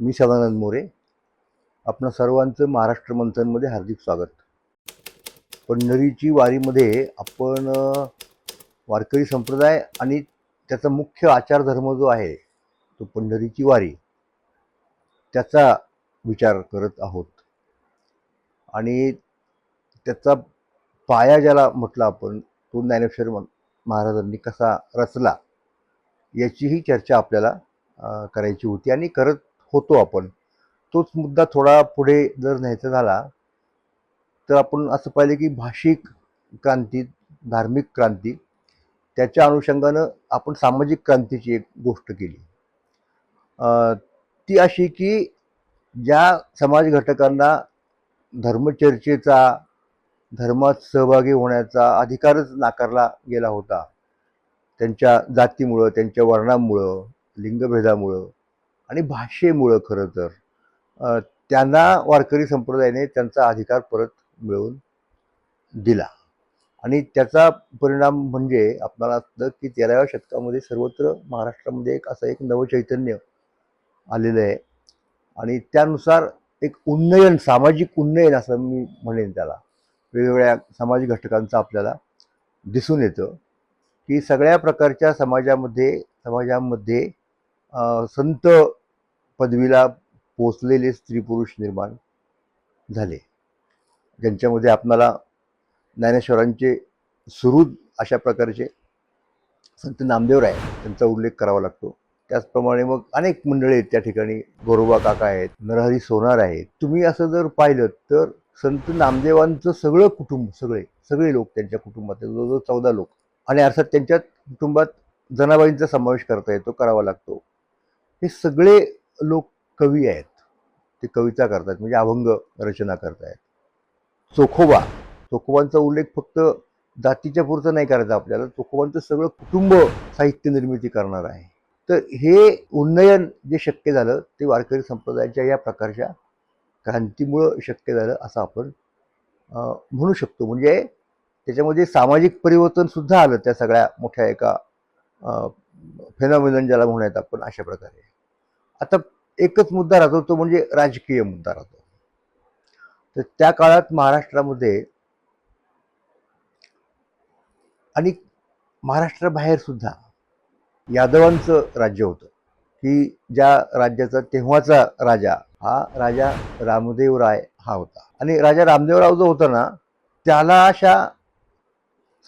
मी सदानंद मोरे. आपणा सर्वांचं महाराष्ट्र मंथनमध्ये हार्दिक स्वागत. पंढरीची वारीमध्ये आपण वारकरी संप्रदाय आणि त्याचा मुख्य आचारधर्म जो आहे तो पंढरीची वारी त्याचा विचार करत आहोत. आणि त्याचा पाया ज्याला म्हटला आपण तो ज्ञानेश्वर महाराजांनी कसा रचला याचीही चर्चा आपल्याला करायची होती आणि करत होतो आपण. तोच मुद्दा थोडा पुढे जर न्यायचा झाला तर आपण असं पाहिलं की भाषिक क्रांती धार्मिक क्रांती त्याच्या अनुषंगानं आपण सामाजिक क्रांतीची एक गोष्ट केली. ती अशी की ज्या समाज घटकांना धर्मचर्चेचा धर्मात सहभागी होण्याचा अधिकारच नाकारला गेला होता त्यांच्या जातीमुळं त्यांच्या वर्णामुळं लिंगभेदामुळं आणि भाषेमुळं खरं तर. त्यांना वारकरी संप्रदायाने त्यांचा अधिकार परत मिळवून दिला. आणि त्याचा परिणाम म्हणजे आपल्याला असतं की तेराव्या शतकामध्ये सर्वत्र महाराष्ट्रामध्ये एक असं एक नवचैतन्य आलेलं आहे. आणि त्यानुसार एक उन्नयन सामाजिक उन्नयन असं मी म्हणेन त्याला. वेगवेगळ्या सामाजिक घटकांचं आपल्याला दिसून येतं की सगळ्या प्रकारच्या समाजामध्ये समाजामध्ये संत पदवीला पोचलेले स्त्री पुरुष निर्माण झाले. ज्यांच्यामध्ये आपणाला ज्ञानेश्वरांचे सुहृद अशा प्रकारचे संत नामदेव राय त्यांचा उल्लेख करावा लागतो. त्याचप्रमाणे मग अनेक मंडळी आहेत त्या ठिकाणी. गोरोबा काका आहेत नरहरी सोनार आहेत. तुम्ही असं जर पाहिलं तर संत नामदेवांचं सगळं कुटुंब सगळे सगळे लोक त्यांच्या कुटुंबात जवळजवळ चौदा लोक. आणि अर्थात त्यांच्या कुटुंबात जनाबाईंचा समावेश करता येतो करावा लागतो. हे सगळे लोक कवी आहेत. ते कविता करतात म्हणजे अभंग रचना करतायत. चोखोबा चोखोबांचा उल्लेख फक्त जातीच्या पुरतं नाही करायचा आपल्याला चोखोबांचं सगळं कुटुंब साहित्य निर्मिती करणार आहे. तर हे उन्नयन जे शक्य झालं ते वारकरी संप्रदायाच्या या प्रकारच्या क्रांतीमुळं शक्य झालं असं आपण म्हणू शकतो. म्हणजे त्याच्यामध्ये सामाजिक परिवर्तनसुद्धा आलं त्या सगळ्या मोठ्या एका फेनॉमिनन ज्याला म्हणूयात आपण अशा प्रकारे. आता एकच मुद्दा राहतो तो म्हणजे राजकीय मुद्दा राहतो. तर त्या काळात महाराष्ट्रामध्ये आणि महाराष्ट्राबाहेर सुद्धा यादवांचं राज्य होतं की ज्या राज्याचा तेव्हाचा राजा हा राजा रामदेव राय हा होता. आणि राजा रामदेवराव जो होता ना त्याला अशा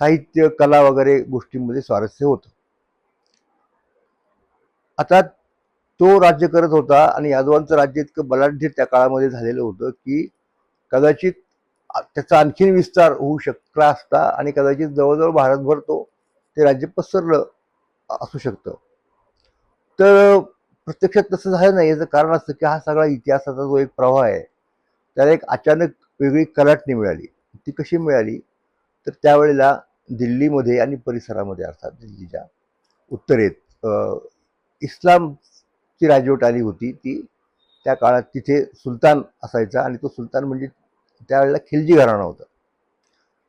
साहित्य कला वगैरे गोष्टींमध्ये स्वारस्य होतं. आता तो राज्य करत होता आणि यादवांचं राज्य इतकं बलाढ्य त्या काळामध्ये झालेलं होतं की कदाचित त्याचा आणखीन विस्तार होऊ शकला असता आणि कदाचित जवळजवळ भारतभर तो ते राज्य पसरलं असू शकतं. तर प्रत्यक्षात तसं झालं नाही. याचं कारण असतं की हा सगळा इतिहासाचा जो एक प्रवाह आहे त्याला एक अचानक वेगळी कलाटणी मिळाली. ती कशी मिळाली? तर त्यावेळेला दिल्लीमध्ये आणि परिसरामध्ये अर्थात दिल्लीच्या उत्तरेत इस्लाम ती राजवट आली होती ती त्या काळात तिथे सुलतान असायचा आणि तो सुलतान म्हणजे त्यावेळेला खिलजी घराणा होता.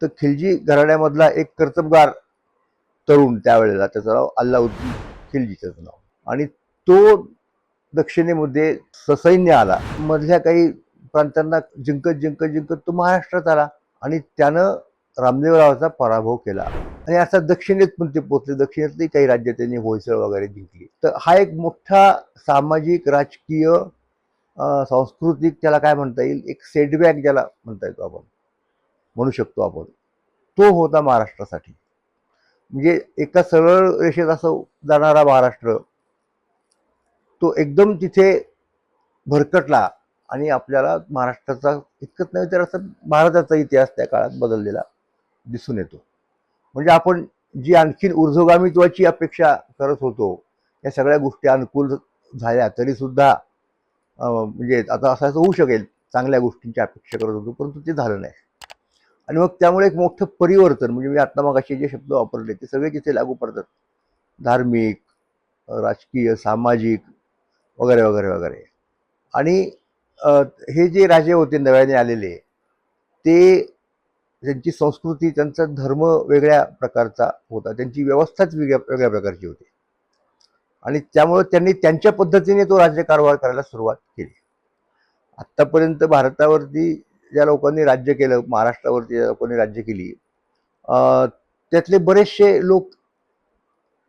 तर खिलजी घराण्यामधला एक कर्तबगार तरुण त्यावेळेला त्याचं नाव अल्लाउद्दीन खिलजी त्याचं नाव. आणि तो दक्षिणेमध्ये ससैन्य आला. मधल्या काही प्रांतांना जिंकत जिंकत जिंकत तो महाराष्ट्रात आला आणि त्यानं रामदेवरावाचा पराभव केला. आणि आता दक्षिणेत पण ते पोचले दक्षिणेतली काही राज्य त्यांनी होयसळ वगैरे जिंकली. तर हा एक मोठा सामाजिक राजकीय सांस्कृतिक त्याला काय म्हणता येईल? एक सेटबॅक ज्याला म्हणता येतो आपण. म्हणू शकतो आपण. तो होता महाराष्ट्रासाठी. म्हणजे एका सरळ रेषेत असं जाणारा महाराष्ट्र तो एकदम तिथे भरकटला आणि आपल्याला महाराष्ट्राचा इतकंच नाही तर असं भारताचा इतिहास त्या काळात बदललेला दिसून येतो. म्हणजे आपण जी आणखीन ऊर्ध्वगामित्वाची अपेक्षा करत होतो या सगळ्या गोष्टी अनुकूल झाल्या तरीसुद्धा म्हणजे आता असं असं होऊ शकेल चांगल्या गोष्टींची अपेक्षा करत होतो परंतु ते झालं नाही. आणि मग त्यामुळे एक मोठं परिवर्तन म्हणजे मी आत्ता मागाशी जे शब्द वापरले ते सगळे तिथे लागू पडतात. धार्मिक राजकीय सामाजिक वगैरे वगैरे वगैरे. आणि हे जे राजे होते नव्याने आलेले ते त्यांची संस्कृती त्यांचा धर्म वेगळ्या प्रकारचा होता. त्यांची व्यवस्थाच वेगळ्या वेगळ्या प्रकारची होती. आणि त्यामुळं त्यांनी त्यांच्या पद्धतीने तो राज्यकारभार करायला सुरुवात केली. आत्तापर्यंत भारतावरती ज्या लोकांनी राज्य केलं महाराष्ट्रावरती ज्या लोकांनी राज्य केली त्यातले बरेचसे लोक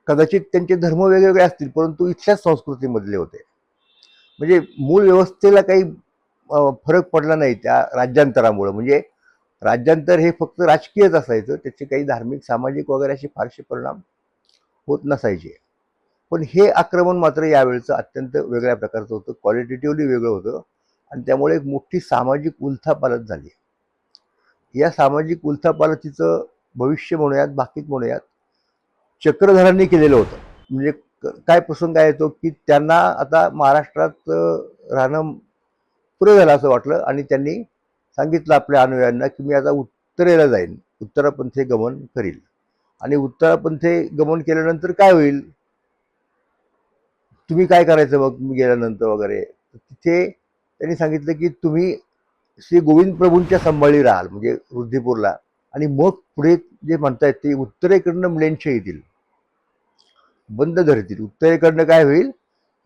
कदाचित त्यांचे धर्म वेगवेगळे असतील परंतु इथल्याच संस्कृतीमधले होते. म्हणजे मूळ व्यवस्थेला काही फरक पडला नाही त्या राज्यांतरामुळं. म्हणजे राज्यांतर हे फक्त राजकीयच असायचं. त्याचे काही धार्मिक सामाजिक वगैरे असे फारसे परिणाम होत नसायचे. पण हे आक्रमण मात्र यावेळचं अत्यंत वेगळ्या प्रकारचं होतं. क्वालिटेटिव्हली वेगळं होतं. आणि त्यामुळे एक मोठी सामाजिक उलथापालथ झाली. या सामाजिक उलथापालतीचं भविष्य म्हणूयात बाकीत म्हणूयात चक्रधरांनी केलेलं होतं. म्हणजे क- काय प्रसंग काय येतो की त्यांना आता महाराष्ट्रात राहणं पुरं झालं असं वाटलं आणि त्यांनी सांगितलं आपल्या अनुयायांना की मी आता उत्तरेला जाईन. उत्तरापंथे गमन करील. आणि उत्तरापंथे गमन केल्यानंतर काय होईल? तुम्ही काय करायचं मग? मी गेल्यानंतर वगैरे. तिथे त्यांनी सांगितलं की तुम्ही श्री गोविंद प्रभूंच्या संभाळी राहाल म्हणजे वृद्धिपूरला आणि मग पुढे जे म्हणतायत ते उत्तरेकडनं म्लेंछ येतील. बंद धरतील. उत्तरेकडनं काय होईल?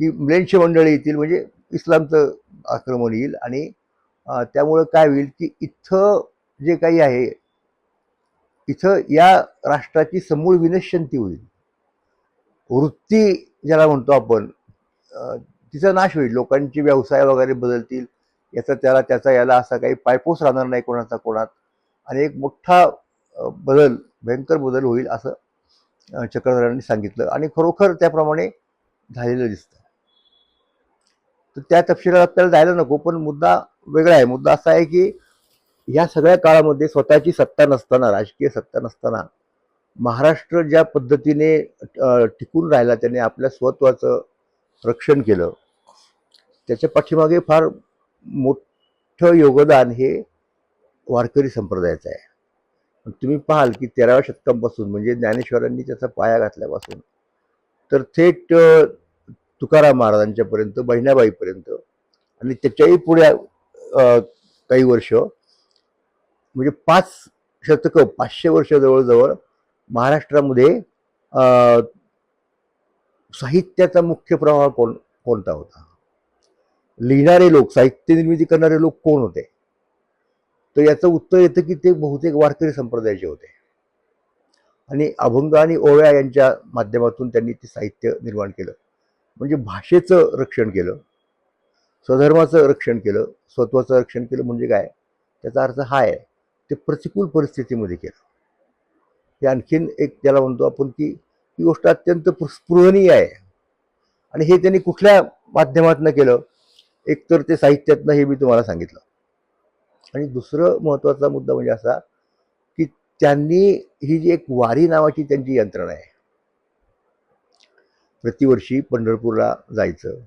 की म्लेंश मंडळी येतील म्हणजे इस्लामचं आक्रमण येईल आणि त्यामुळं काय होईल की इथं जे काही आहे इथं या राष्ट्राची समूळ विनश्यंती होईल. वृत्ती ज्याला म्हणतो आपण तिचा नाश होईल. लोकांचे व्यवसाय वगैरे बदलतील याचा त्याला त्याचा याला असा काही पायपोस राहणार नाही कोणाचा कोणात. आणि एक मोठा बदल भयंकर बदल होईल असं चक्रधरांनी सांगितलं. आणि खरोखर त्याप्रमाणे झालेलं दिसतं. तर त्या तपशिलात आपल्याला जायला नको पण मुद्दा वेगळा आहे. मुद्दा असा आहे की या सगळ्या काळामध्ये स्वतःची सत्ता नसताना राजकीय सत्ता नसताना महाराष्ट्र ज्या पद्धतीने टिकून राहिला त्याने आपल्या स्वत्वाचं रक्षण केलं. त्याच्या पाठीमागे फार मोठं योगदान हे वारकरी संप्रदायाचं आहे. तुम्ही पाहाल की तेराव्या शतकापासून म्हणजे ज्ञानेश्वरांनी त्याचा पाया घातल्यापासून तर थेट तुकाराम महाराजांच्यापर्यंत बहिणाबाईपर्यंत आणि त्याच्याही पुढे काही वर्ष म्हणजे पाच शतकं पाचशे वर्ष जवळजवळ महाराष्ट्रामध्ये साहित्याचा मुख्य प्रवाह कोण कोणता होता? लिहिणारे लोक साहित्य निर्मिती करणारे लोक कोण होते? तर याचं उत्तर येतं की ते बहुतेक वारकरी संप्रदायाचे होते. आणि अभंग आणि ओव्या यांच्या माध्यमातून त्यांनी ते साहित्य निर्माण केलं. म्हणजे भाषेचं रक्षण केलं. स्वधर्माचं रक्षण केलं स्वत्वाचं रक्षण केलं म्हणजे काय? त्याचा अर्थ हा आहे ते प्रतिकूल परिस्थितीमध्ये केलं. हे आणखीन एक त्याला म्हणतो आपण की ही गोष्ट अत्यंत स्पृहणीय आहे. आणि हे त्यांनी कुठल्या माध्यमातनं केलं? एक तर ते साहित्यातनं हे मी तुम्हाला सांगितलं. आणि दुसरं महत्त्वाचा मुद्दा म्हणजे असा की त्यांनी ही जी एक वारी नावाची त्यांची यंत्रणा आहे. प्रतिवर्षी पंढरपूरला जायचं.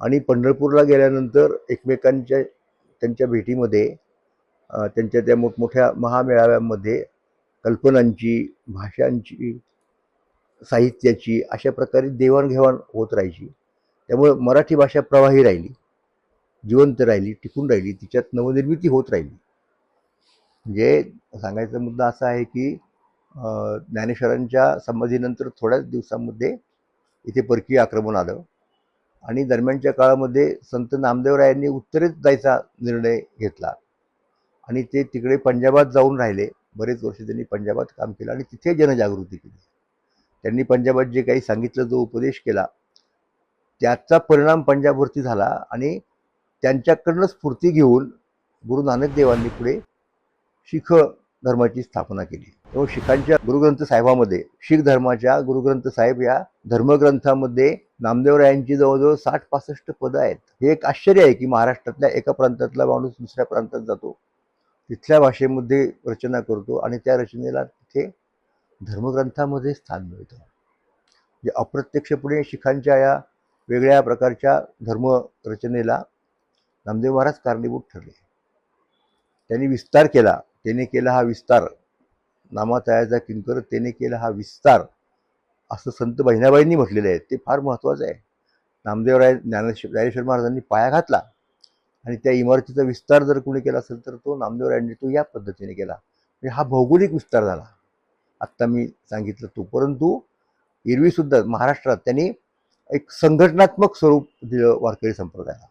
आणि पंढरपूरला गेल्यानंतर एकमेकांच्या त्यांच्या भेटीमध्ये त्यांच्या त्या मोठमोठ्या महामेळाव्यांमध्ये कल्पनांची भाषांची साहित्याची अशा प्रकारे देवाणघेवाण होत राहायची. त्यामुळे मराठी भाषा प्रवाही राहिली जिवंत राहिली टिकून राहिली तिच्यात नवनिर्मिती होत राहिली. म्हणजे सांगायचा मुद्दा असा आहे की ज्ञानेश्वरांच्या संमतीनंतर थोड्याच दिवसांमध्ये इथे परकीय आक्रमण आलं. आणि दरम्यानच्या काळामध्ये संत नामदेवरायांनी उत्तरेत जायचा निर्णय घेतला. आणि ते तिकडे पंजाबात जाऊन राहिले. बरेच वर्ष त्यांनी पंजाबात काम केलं आणि तिथे जनजागृती केली. त्यांनी पंजाबात जे काही सांगितलं जो उपदेश केला त्याचा परिणाम पंजाबवरती झाला आणि त्यांच्याकडनं स्फूर्ती घेऊन गुरु नानक देवांनी पुढे शिख धर्माची स्थापना केली. तेव्हा शिखांच्या गुरुग्रंथ साहेबामध्ये शीख धर्माच्या गुरुग्रंथ साहेब या धर्मग्रंथामध्ये नामदेवरायांची जवळजवळ साठ पासष्ट पदं आहेत. हे एक आश्चर्य आहे की महाराष्ट्रातल्या एका प्रांतातला माणूस दुसऱ्या प्रांतात जातो. तिथल्या भाषेमध्ये रचना करतो आणि त्या रचनेला तिथे धर्मग्रंथामध्ये स्थान मिळतं. म्हणजे अप्रत्यक्षपणे शिखांच्या या वेगळ्या प्रकारच्या धर्मरचनेला नामदेव महाराज कारणीभूत ठरले. त्यांनी विस्तार केला. त्याने केला हा विस्तार. नामातायाचा किंकर त्याने केला हा विस्तार. असं संत बहिणाबाईंनी म्हटलेलं आहे. ते फार महत्त्वाचं आहे. नामदेवराय ज्ञानेश्वर ज्ञानेश्वर महाराजांनी पाया घातला. आणि त्या इमारतीचा विस्तार जर कोणी केला असेल तर तो नामदेवरायांनी तो या पद्धतीने केला. म्हणजे हा भौगोलिक विस्तार झाला. आत्ता मी सांगितलं तो. परंतु एरवीसुद्धा महाराष्ट्रात त्यांनी एक संघटनात्मक स्वरूप दिलं वारकरी संप्रदायाला.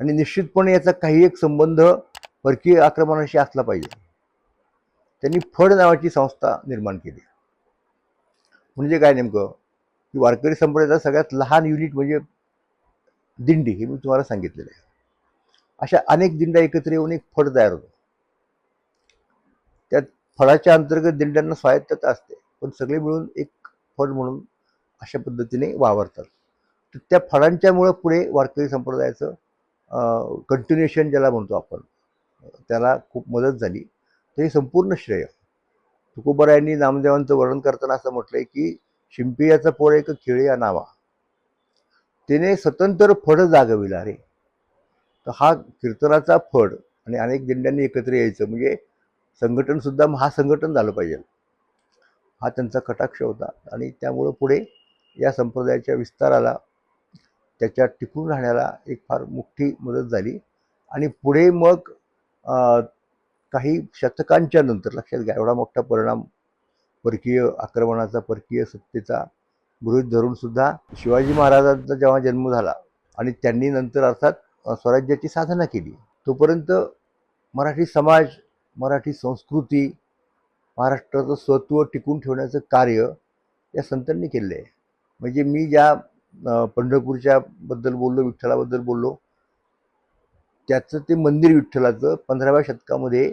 आणि निश्चितपणे याचा काही एक संबंध परकीय आक्रमणाशी असला पाहिजे. त्यांनी फड नावाची संस्था निर्माण केली. म्हणजे काय नेमकं? की वारकरी संप्रदायाचा सगळ्यात लहान युनिट म्हणजे दिंडी हे मी तुम्हाला सांगितलेलं आहे. अशा अनेक दिंड्या एकत्र येऊन एक फड तयार होतो. त्यात फळाच्या अंतर्गत दिंड्यांना स्वायत्तता असते. पण सगळे मिळून एक फड म्हणून अशा पद्धतीने वावरतात. तर त्या फळांच्यामुळं पुढे वारकरी संप्रदायाचं कंटिन्युएशन ज्याला म्हणतो आपण त्याला खूप मदत झाली. तर हे संपूर्ण श्रेय. तुकोबरायांनी नामदेवांचं वर्णन करताना असं म्हटलंय की शिंपियाचा पोर एक खेळे या नावा. तिने स्वतंत्र फड जागविला रे तर हा कीर्तनाचा फड आणि अनेक दिंड्यांनी एकत्र यायचं म्हणजे संघटनसुद्धा महासंघटन झालं पाहिजे. हा त्यांचा कटाक्ष होता आणि त्यामुळं पुढे या संप्रदायाच्या विस्ताराला त्याच्या टिकून राहण्याला एक फार मोठी मदत झाली. आणि पुढे मग काही शतकांच्या नंतर लक्षात घ्या एवढा मोठा परिणाम परकीय आक्रमणाचा परकीय सत्तेचा गृहीत धरूनसुद्धा शिवाजी महाराजांचा जेव्हा जन्म झाला आणि त्यांनी नंतर अर्थात स्वराज्याची साधना केली तोपर्यंत मराठी समाज मराठी संस्कृती महाराष्ट्राचं स्वत्व टिकून ठेवण्याचं कार्य या संतांनी केलेलं आहे. म्हणजे मी ज्या पंढरपूरच्याबद्दल पंढरपूरच्या बद्दल बोललो विठ्ठलाबद्दल बोललो त्याचं ते मंदिर विठ्ठलाचं पंधराव्या शतकामध्ये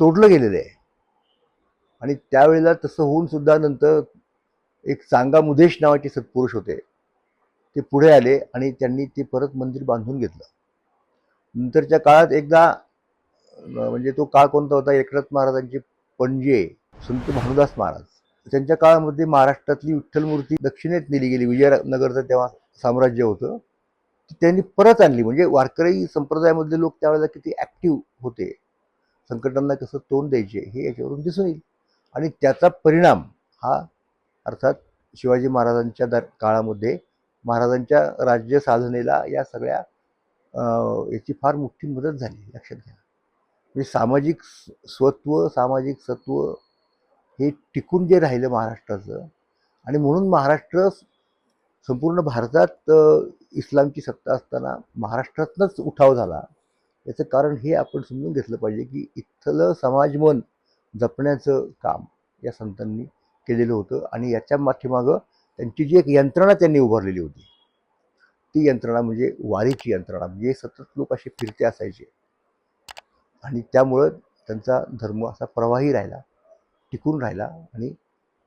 तोडलं गेलेलं आहे. आणि त्यावेळेला तसं होऊन सुद्धा नंतर एक चांगा मुदेश नावाचे सत्पुरुष होते. ते पुढे आले आणि त्यांनी ते परत मंदिर बांधून घेतलं. नंतरच्या काळात एकदा म्हणजे तो काळ कोणता होता? एकनाथ महाराजांचे पणजे संत भानुदास महाराज. त्यांच्या काळामध्ये महाराष्ट्रातली विठ्ठल मूर्ती दक्षिणेत नेली गेली. विजयनगरचं तेव्हा साम्राज्य होतं. त्यांनी परत आणली. म्हणजे वारकरी संप्रदायामधले लोक त्यावेळेला किती ॲक्टिव्ह होते. संकटांना कसं तोंड द्यायचे हे याच्यावरून दिसून येईल. आणि त्याचा परिणाम हा अर्थात शिवाजी महाराजांच्या दर काळामध्ये महाराजांच्या राज्य साधनेला या सगळ्या याची फार मोठी मदत झाली. लक्षात घ्या. म्हणजे सामाजिक स्वत्व सामाजिक सत्व हे टिकून जे राहिलं महाराष्ट्राचं आणि म्हणून महाराष्ट्र संपूर्ण भारतात इस्लामची सत्ता असताना महाराष्ट्रातनंच उठाव झाला. याचं कारण हे आपण समजून घेतलं पाहिजे की इथलं समाजमन जपण्याचं काम या संतांनी केलेलं होतं आणि याच्या पाठीमागं त्यांची जी एक यंत्रणा त्यांनी उभारलेली होती. ती यंत्रणा म्हणजे वारीची यंत्रणा म्हणजे सतत लोक असे फिरते असायचे. आणि त्यामुळं त्यांचा धर्म असा प्रवाही राहिला टिकून राहिला आणि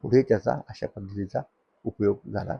पुढे त्याचा अशा पद्धतीचा उपयोग झाला.